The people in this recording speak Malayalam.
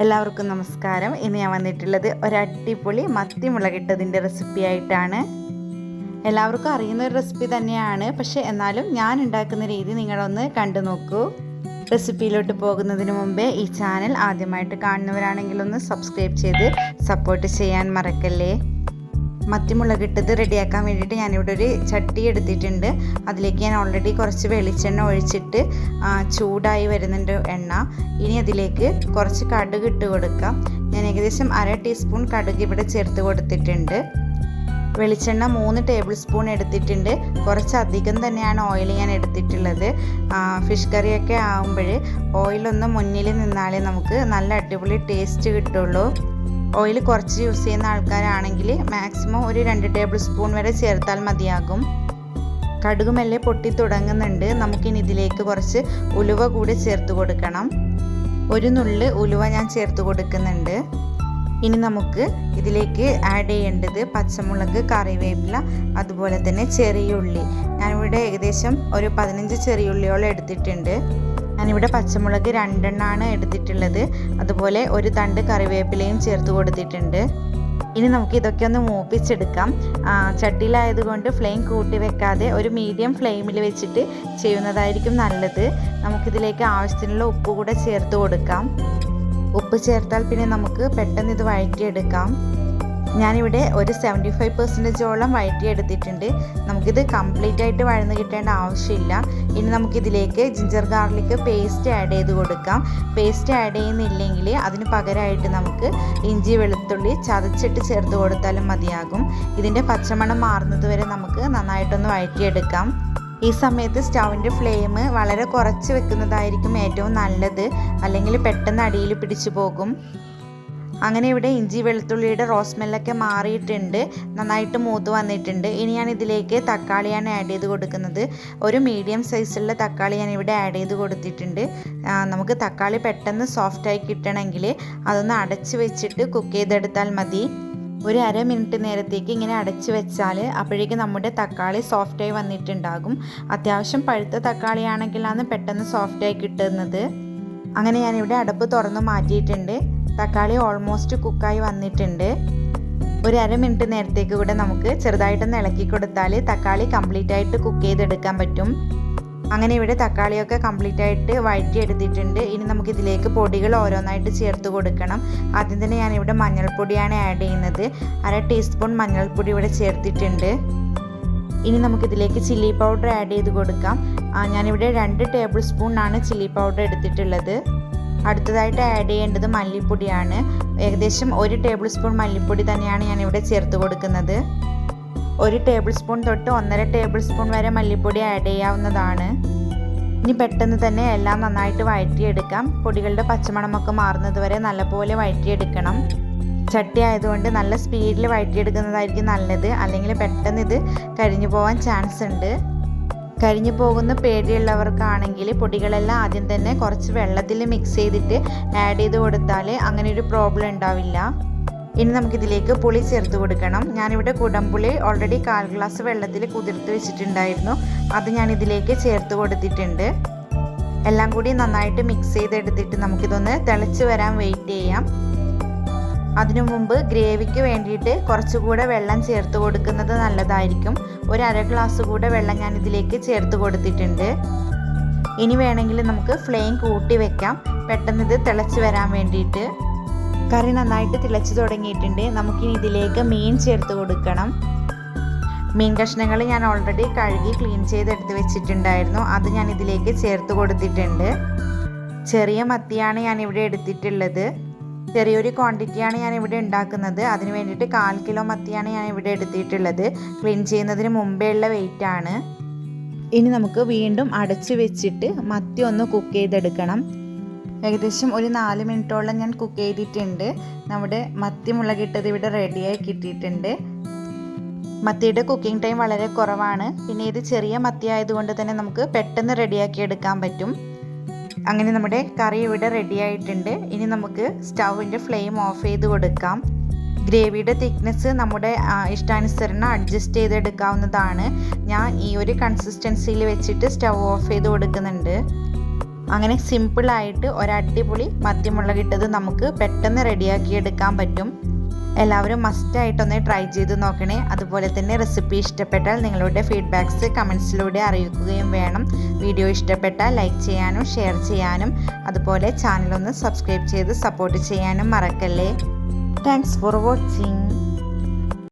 എല്ലാവർക്കും നമസ്കാരം. ഇന്ന് ഞാൻ വന്നിട്ടുള്ളത് ഒരു അടിപൊളി മത്തി മുളകിട്ടതിന്റെ റെസിപ്പി ആയിട്ടാണ്. എല്ലാവർക്കും അറിയുന്ന ഒരു റെസിപ്പി തന്നെയാണ്. പക്ഷെ എന്നാലും ഞാൻ ഉണ്ടാക്കുന്ന രീതി നിങ്ങളൊന്ന് കണ്ടു നോക്കൂ. റെസിപ്പിയിലോട്ട് പോകുന്നതിന് മുമ്പേ ഈ ചാനൽ ആദ്യമായിട്ട് കാണുന്നവരാണെങ്കിൽ ഒന്ന് സബ്സ്ക്രൈബ് ചെയ്ത് സപ്പോർട്ട് ചെയ്യാൻ മറക്കല്ലേ? മത്തിമുളകിട്ടത് റെഡിയാക്കാൻ വേണ്ടിയിട്ട് ഞാനിവിടെ ഒരു ചട്ടി എടുത്തിട്ടുണ്ട്. അതിലേക്ക് ഞാൻ ഓൾറെഡി കുറച്ച് വെളിച്ചെണ്ണ ഒഴിച്ചിട്ട് ചൂടായി വരുന്നുണ്ട് എണ്ണ. ഇനി അതിലേക്ക് കുറച്ച് കടുക് ഇട്ട് കൊടുക്കാം. ഞാൻ ഏകദേശം അര ടീസ്പൂൺ കടുക് ഇവിടെ ചേർത്ത് കൊടുത്തിട്ടുണ്ട്. വെളിച്ചെണ്ണ മൂന്ന് ടേബിൾ സ്പൂൺ എടുത്തിട്ടുണ്ട്. കുറച്ചധികം തന്നെയാണ് ഓയിൽ ഞാൻ എടുത്തിട്ടുള്ളത്. ഫിഷ് കറിയൊക്കെ ആകുമ്പോൾ ഓയിലൊന്ന് മുന്നിൽ നിന്നാലേ നമുക്ക് നല്ല അടിപൊളി ടേസ്റ്റ് കിട്ടുള്ളൂ. ഓയിൽ കുറച്ച് യൂസ് ചെയ്യുന്ന ആൾക്കാരാണെങ്കിൽ മാക്സിമം ഒരു രണ്ട് ടേബിൾ സ്പൂൺ വരെ ചേർത്താൽ മതിയാകും. കടുക് മെല്ലെ പൊട്ടി തുടങ്ങുന്നുണ്ട്. നമുക്കിനി ഇതിലേക്ക് കുറച്ച് ഉലുവ കൂടി ചേർത്ത് കൊടുക്കണം. ഒരു നുള്ള് ഉലുവ ഞാൻ ചേർത്ത് കൊടുക്കുന്നുണ്ട്. ഇനി നമുക്ക് ഇതിലേക്ക് ആഡ് ചെയ്യേണ്ടത് പച്ചമുളക് കറിവേപ്പില അതുപോലെ തന്നെ ചെറിയ ഉള്ളി. ഞാനിവിടെ ഏകദേശം ഒരു പതിനഞ്ച് ചെറിയുള്ളിയോളം എടുത്തിട്ടുണ്ട്. ഞാനിവിടെ പച്ചമുളക് രണ്ടെണ്ണമാണ് എടുത്തിട്ടുള്ളത്. അതുപോലെ ഒരു തണ്ട് കറിവേപ്പിലയും ചേർത്ത് കൊടുത്തിട്ടുണ്ട്. ഇനി നമുക്ക് ഇതൊക്കെ ഒന്ന് മൂപ്പിച്ചെടുക്കാം. ചട്ടിയിലായതുകൊണ്ട് ഫ്ലെയിം കൂട്ടി വെക്കാതെ ഒരു മീഡിയം ഫ്ലെയിമിൽ വെച്ചിട്ട് ചെയ്യുന്നതായിരിക്കും നല്ലത്. നമുക്കിതിലേക്ക് ആവശ്യത്തിനുള്ള ഉപ്പ് കൂടെ ചേർത്ത് കൊടുക്കാം. ഉപ്പ് ചേർത്താൽ പിന്നെ നമുക്ക് പെട്ടെന്ന് ഇത് വഴറ്റിയെടുക്കാം. ഞാനിവിടെ ഒരു സെവന്റി ഫൈവ് പെർസെന്റേജോളം വഴറ്റി എടുത്തിട്ടുണ്ട് നമുക്കിത് കംപ്ലീറ്റ് ആയിട്ട് വഴന്ന് കിട്ടേണ്ട ആവശ്യമില്ല. ഇനി നമുക്കിതിലേക്ക് ജിഞ്ചർ ഗാർലിക് പേസ്റ്റ് ആഡ് ചെയ്ത് കൊടുക്കാം. പേസ്റ്റ് ആഡ് ചെയ്യുന്നില്ലെങ്കിൽ അതിന് പകരമായിട്ട് നമുക്ക് ഇഞ്ചി വെളുത്തുള്ളി ചതച്ചിട്ട് ചേർത്ത് കൊടുത്താലും മതിയാകും. ഇതിന്റെ പച്ചമണം മാറുന്നത് വരെ നമുക്ക് നന്നായിട്ടൊന്ന് വഴറ്റിയെടുക്കാം. ഈ സമയത്ത് സ്റ്റൗവിന്റെ ഫ്ലെയിം വളരെ കുറച്ച് വെക്കുന്നതായിരിക്കും ഏറ്റവും നല്ലത്. അല്ലെങ്കിൽ പെട്ടെന്ന് അടിയിൽ പിടിച്ചു പോകും. അങ്ങനെ ഇവിടെ ഇഞ്ചി വെളുത്തുള്ളിയുടെ റോസ്മെല്ലൊക്കെ മാറിയിട്ടുണ്ട്. നന്നായിട്ട് മൂത്ത് വന്നിട്ടുണ്ട്. ഇനി ഞാൻ ഇതിലേക്ക് തക്കാളിയാണ് ആഡ് ചെയ്ത് കൊടുക്കുന്നത്. ഒരു മീഡിയം സൈസുള്ള തക്കാളി ഞാൻ ഇവിടെ ആഡ് ചെയ്ത് കൊടുത്തിട്ടുണ്ട്. നമുക്ക് തക്കാളി പെട്ടെന്ന് സോഫ്റ്റായി കിട്ടണമെങ്കിൽ അതൊന്ന് അടച്ച് വെച്ചിട്ട് കുക്ക് ചെയ്തെടുത്താൽ മതി. ഒരു അര മിനിറ്റ് നേരത്തേക്ക് ഇങ്ങനെ അടച്ചു വെച്ചാൽ അപ്പോഴേക്കും നമ്മുടെ തക്കാളി സോഫ്റ്റായി വന്നിട്ടുണ്ടാകും. അത്യാവശ്യം പഴുത്ത തക്കാളിയാണെങ്കിലാണ് പെട്ടെന്ന് സോഫ്റ്റായി കിട്ടുന്നത്. അങ്ങനെ ഞാനിവിടെ അടുപ്പ് തുറന്ന് മാറ്റിയിട്ടുണ്ട്. തക്കാളി ഓൾമോസ്റ്റ് കുക്കായി വന്നിട്ടുണ്ട്. ഒരു അര മിനിറ്റ് നേരത്തേക്ക് കൂടെ നമുക്ക് ചെറുതായിട്ടൊന്ന് ഇളക്കി കൊടുത്താൽ തക്കാളി കംപ്ലീറ്റ് ആയിട്ട് കുക്ക് ചെയ്തെടുക്കാൻ പറ്റും. അങ്ങനെ ഇവിടെ തക്കാളിയൊക്കെ കംപ്ലീറ്റ് ആയിട്ട് വഴറ്റിയെടുത്തിട്ടുണ്ട്. ഇനി നമുക്ക് ഇതിലേക്ക് പൊടികൾ ഓരോന്നായിട്ട് ചേർത്ത് കൊടുക്കണം. ആദ്യം തന്നെ ഞാൻ ഇവിടെ മഞ്ഞൾപ്പൊടിയാണ് ആഡ് ചെയ്യുന്നത്. അര ടീസ്പൂൺ മഞ്ഞൾപ്പൊടി ഇവിടെ ചേർത്തിട്ടുണ്ട്. ഇനി നമുക്കിതിലേക്ക് ചില്ലി പൗഡർ ആഡ് ചെയ്ത് കൊടുക്കാം. ഞാനിവിടെ രണ്ട് ടേബിൾ സ്പൂണാണ് ചില്ലി പൗഡർ എടുത്തിട്ടുള്ളത്. അടുത്തതായിട്ട് ആഡ് ചെയ്യേണ്ടത് മല്ലിപ്പൊടിയാണ്. ഏകദേശം ഒരു ടേബിൾ സ്പൂൺ മല്ലിപ്പൊടി തന്നെയാണ് ഞാനിവിടെ ചേർത്ത് കൊടുക്കുന്നത്. ഒരു ടേബിൾ സ്പൂൺ തൊട്ട് ഒന്നര ടേബിൾ സ്പൂൺ വരെ മല്ലിപ്പൊടി ആഡ് ചെയ്യാവുന്നതാണ്. ഇനി പെട്ടെന്ന് തന്നെ എല്ലാം നന്നായിട്ട് വഴറ്റിയെടുക്കാം. പൊടികളുടെ പച്ചമണമൊക്കെ മാറുന്നത് വരെ നല്ലപോലെ വഴറ്റിയെടുക്കണം. ചട്ടി ആയതുകൊണ്ട് നല്ല സ്പീഡിൽ വഴറ്റിയെടുക്കുന്നതായിരിക്കും നല്ലത്. അല്ലെങ്കിൽ പെട്ടെന്ന് ഇത് കരിഞ്ഞു പോകാൻ ചാൻസ് ഉണ്ട്. കരിഞ്ഞു പോകുന്ന പേടിയുള്ളവർക്കാണെങ്കിൽ പൊടികളെല്ലാം ആദ്യം തന്നെ കുറച്ച് വെള്ളത്തിൽ മിക്സ് ചെയ്തിട്ട് ആഡ് ചെയ്ത് കൊടുത്താൽ അങ്ങനെ ഒരു പ്രോബ്ലം ഉണ്ടാവില്ല. ഇനി നമുക്കിതിലേക്ക് പുളി ചേർത്ത് കൊടുക്കണം. ഞാനിവിടെ കുടംപുളി ഓൾറെഡി കാൽ ഗ്ലാസ് വെള്ളത്തിൽ കുതിർത്ത് വെച്ചിട്ടുണ്ടായിരുന്നു. അത് ഞാൻ ഇതിലേക്ക് ചേർത്ത് കൊടുത്തിട്ടുണ്ട്. എല്ലാം കൂടി നന്നായിട്ട് മിക്സ് ചെയ്തെടുത്തിട്ട് നമുക്കിതൊന്ന് തിളച്ച് വരാൻ വെയിറ്റ് ചെയ്യാം. അതിനു മുമ്പ് ഗ്രേവിക്ക് വേണ്ടിയിട്ട് കുറച്ചുകൂടെ വെള്ളം ചേർത്ത് കൊടുക്കുന്നത് നല്ലതായിരിക്കും. ഒരു അര ഗ്ലാസ് കൂടെ വെള്ളം ഞാൻ ഇതിലേക്ക് ചേർത്ത് കൊടുത്തിട്ടുണ്ട്. ഇനി വേണമെങ്കിൽ നമുക്ക് ഫ്ലെയിം കൂട്ടി വെക്കാം. പെട്ടെന്ന് ഇത് തിളച്ച് വരാൻ വേണ്ടിയിട്ട്. കറി നന്നായിട്ട് തിളച്ച് തുടങ്ങിയിട്ടുണ്ട്. നമുക്കിനി ഇതിലേക്ക് മീൻ ചേർത്ത് കൊടുക്കണം. മീൻ കഷ്ണങ്ങൾ ഞാൻ ഓൾറെഡി കഴുകി ക്ലീൻ ചെയ്തെടുത്ത് വെച്ചിട്ടുണ്ടായിരുന്നു. അത് ഞാൻ ഇതിലേക്ക് ചേർത്ത് കൊടുത്തിട്ടുണ്ട്. ചെറിയ മത്തിയാണ് ഞാൻ ഇവിടെ എടുത്തിട്ടുള്ളത്. ചെറിയൊരു ക്വാണ്ടിറ്റിയാണ് ഞാൻ ഇവിടെ ഉണ്ടാക്കുന്നത്. അതിന് വേണ്ടിയിട്ട് കാൽ കിലോ മത്തിയാണ് ഞാൻ ഇവിടെ എടുത്തിട്ടുള്ളത്. ക്ലീൻ ചെയ്യുന്നതിന് മുമ്പേ ഉള്ള വെയിറ്റ് ആണ്. ഇനി നമുക്ക് വീണ്ടും അടച്ചു വെച്ചിട്ട് മത്തി ഒന്ന് കുക്ക് ചെയ്തെടുക്കണം. ഏകദേശം ഒരു നാല് മിനിറ്റോളം ഞാൻ കുക്ക് ചെയ്തിട്ടുണ്ട്. നമ്മുടെ മത്തി മുളകിട്ടത് ഇവിടെ റെഡിയായി കിട്ടിയിട്ടുണ്ട്. മത്തിയുടെ കുക്കിംഗ് ടൈം വളരെ കുറവാണ്. പിന്നെ ഇത് ചെറിയ മത്തി ആയതുകൊണ്ട് തന്നെ നമുക്ക് പെട്ടെന്ന് റെഡിയാക്കി എടുക്കാൻ പറ്റും. അങ്ങനെ നമ്മുടെ കറി ഇവിടെ റെഡി ആയിട്ടുണ്ട്. ഇനി നമുക്ക് സ്റ്റൗവിന്റെ ഫ്ലെയിം ഓഫ് ചെയ്ത് കൊടുക്കാം. ഗ്രേവിയുടെ തിക്നെസ് നമ്മുടെ ഇഷ്ടാനുസരണം അഡ്ജസ്റ്റ് ചെയ്തെടുക്കാവുന്നതാണ്. ഞാൻ ഈ ഒരു കൺസിസ്റ്റൻസിയിൽ വെച്ചിട്ട് സ്റ്റൗ ഓഫ് ചെയ്ത് കൊടുക്കുന്നുണ്ട്. അങ്ങനെ സിമ്പിളായിട്ട് ഒരടിപൊളി കിട്ടത് നമുക്ക് പെട്ടെന്ന് റെഡിയാക്കി എടുക്കാൻ പറ്റും. എല്ലാവരും മസ്റ്റ് മസ്റ്റായിട്ടൊന്ന് ട്രൈ ചെയ്ത് നോക്കണേ. അതുപോലെ തന്നെ റെസിപ്പി ഇഷ്ടപ്പെട്ടാൽ നിങ്ങളുടെ ഫീഡ്ബാക്ക്സ് കമൻസിലൂടെ അറിയിക്കുകയും വേണം. വീഡിയോ ഇഷ്ടപ്പെട്ടാൽ ലൈക്ക് ചെയ്യാനും ഷെയർ ചെയ്യാനും അതുപോലെ ചാനലൊന്ന് സബ്സ്ക്രൈബ് ചെയ്ത് സപ്പോർട്ട് ചെയ്യാനും മറക്കല്ലേ. Thanks for watching